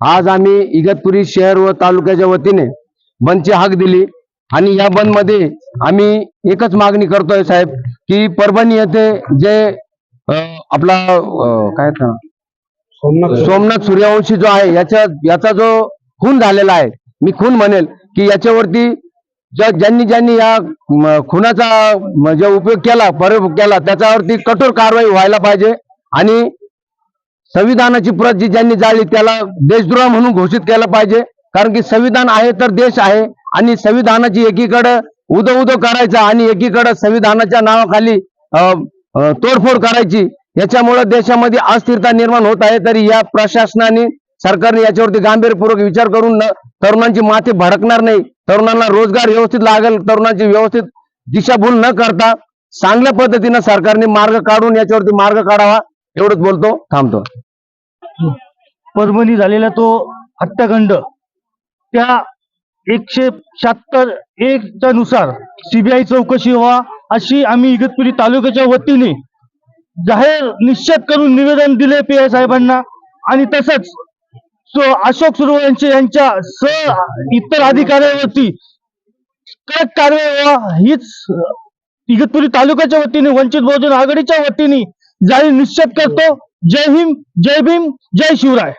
आज आम्ही इगतपुरी शहर व तालुक्याच्या वतीने बंदची हाक दिली आणि या बंदमध्ये आम्ही एकच मागणी करतोय साहेब की परभणी येथे जे आपला काय? सोमनाथ सूर्यवंशी जो आहे याच्या याचा जो खून झालेला आहे मी खून म्हणेल की याच्यावरती ज्या ज्यांनी ज्यांनी या खुनाचा म, जो उपयोग केला प्रयोग केला त्याच्यावरती कठोर कारवाई व्हायला पाहिजे आणि संविधानाची प्रत जी ज्यांनी जाळली त्याला देशद्रोह म्हणून घोषित केलं पाहिजे. कारण की संविधान आहे तर देश आहे आणि संविधानाची एकीकडे उदो उदो करायचा आणि एकीकडे संविधानाच्या नावाखाली तोडफोड करायची. याच्यामुळे देशामध्ये अस्थिरता निर्माण होत आहे. तरी या प्रशासनाने सरकारने याच्यावरती गांभीर्यपूर्वक विचार करून तरुणांची माथे भडकणार नाही. तरुणांना रोजगार व्यवस्थित लागेल. तरुणांची व्यवस्थित दिशाभूल न करता चांगल्या पद्धतीनं सरकारने मार्ग काढून याच्यावरती मार्ग काढावा. एवढंच बोलतो थांबतो. परभणी झालेला तो हत्याकांड त्या एकशे शहात्तर एकच्या नुसार सीबीआय चौकशी व्हा अशी आम्ही इगतपुरी तालुक्याच्या वतीने जाहीर निश्चित करून निवेदन दिले पी आय साहेबांना. आणि तसंच अशोक अशोक यांचे यांच्या स इतर अधिकाऱ्यांवरती कडक कारवाई व्हा. हीच इगतपुरी तालुक्याच्या वतीने वंचित बहुजन आघाडीच्या वतीने जाहीर निश्चित करतो. जय हिंद जय भीम जय शिवराय.